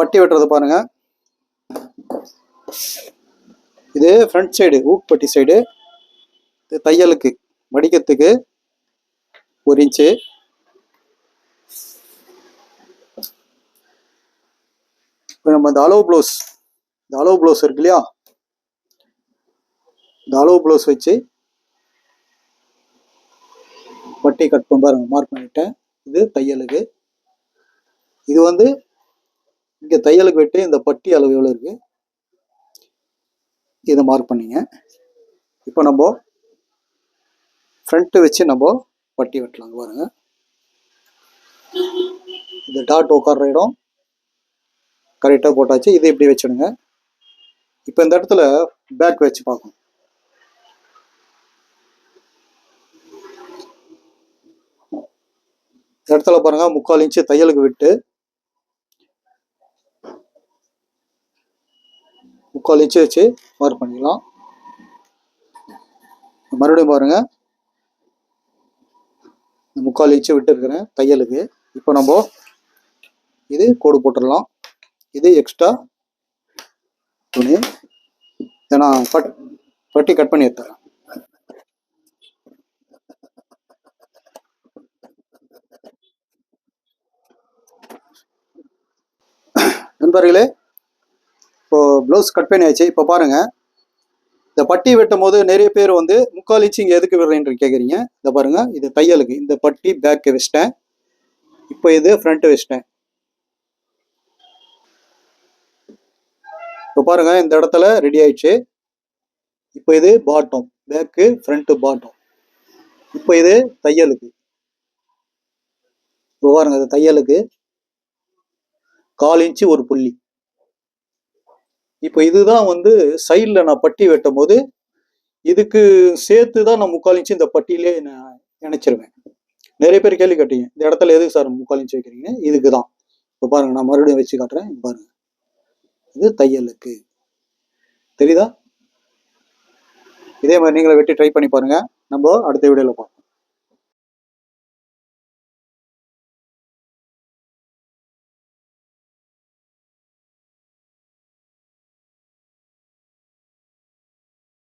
பட்டி வெட்டுறது பாருங்க. இது ஃப்ரண்ட் சைடு ஊக்பட்டி சைடு இது தையலுக்கு மடிக்கிறதுக்கு ஒரு இன்ச்சு இப்போ நம்ம இந்த அளவு ப்ளவுஸ் இந்த அளவு ப்ளவுஸ் இருக்கு இல்லையா? இந்த அளவு ப்ளவுஸ் வச்சு பட்டி கட் பண்ண பாருங்க மார்க் பண்ணிட்டேன். இது தையலுக்கு. இது வந்து இங்கே தையலுக்கு விட்டு இந்த பட்டி அளவு எவ்வளோ இருக்கு? இதை மார்க் பண்ணிங்க. இப்போ நம்ம ஃப்ரண்ட்டு வச்சு நம்ம பட்டி வெட்டலாங்க பாருங்க. இந்த டாட் உட்கார்ற இடம் கரெக்டாக போட்டாச்சு. இது இப்படி வச்சுடுங்க. இப்போ இந்த இடத்துல பேக் வச்சு பார்க்கணும். இந்த இடத்துல பாருங்க முக்கால் இன்ச்சு தையலுக்கு விட்டு முக்கால் இன்ச்சு வச்சு மார்க் பண்ணிக்கலாம். மறுபடியும் பாருங்க. இந்த முக்கால் இன்ச்சு விட்டுருக்குறேன் தையலுக்கு. இப்போ நம்ம இது கோடு போட்டுடலாம். இது எக்ஸ்ட்ரா துணி. இதை நான் பட் பட்டி கட் பண்ணி எடுத்துறேன். நண்பர்களே ப்ளவுஸ் கட் பண்ணியாச்சு இப்போ பாருங்க. இந்த பட்டி வெட்டும் போது நிறைய பேர் வந்து முக்கால் இன்ச்சு இங்கே எதுக்கு விடுறேன்னு கேட்குறீங்க இந்த பாருங்க இது தையலுக்கு இந்த பட்டி பேக்கு வச்சிட்டேன். இப்போ இது ஃப்ரண்ட்டு வச்சிட்டேன். இப்போ பாருங்க இந்த இடத்துல ரெடி ஆயிடுச்சு. இப்போ இது பாட்டம் பேக்கு ஃப்ரண்ட்டு பாட்டம் இப்போ இது தையலுக்கு. இப்போ பாருங்க இது தையலுக்கு கால் இன்ச்சு ஒரு புள்ளி. இப்போ இதுதான் வந்து சைடில் நான் பட்டி வெட்டும் போது இதுக்கு சேர்த்து தான் நான் முக்கால் இன்ச்சு இந்த பட்டியிலே நான் இணைச்சிருவேன். நிறைய பேர் கேள்வி கேட்டீங்க இந்த இடத்துல எதுக்கு சார் முக்கால் இன்ச்சு வைக்கிறீங்க? இதுக்கு தான் இப்போ பாருங்க நான் மறுபடியும் வச்சு காட்டுறேன் பாருங்கள் பாருங்க. இது தையலுக்கு. தெரியுதா? இதே மாதிரி நீங்களே வெட்டி ட்ரை பண்ணி பாருங்க. நம்ம அடுத்த வீடியோவில் பார்ப்போம்.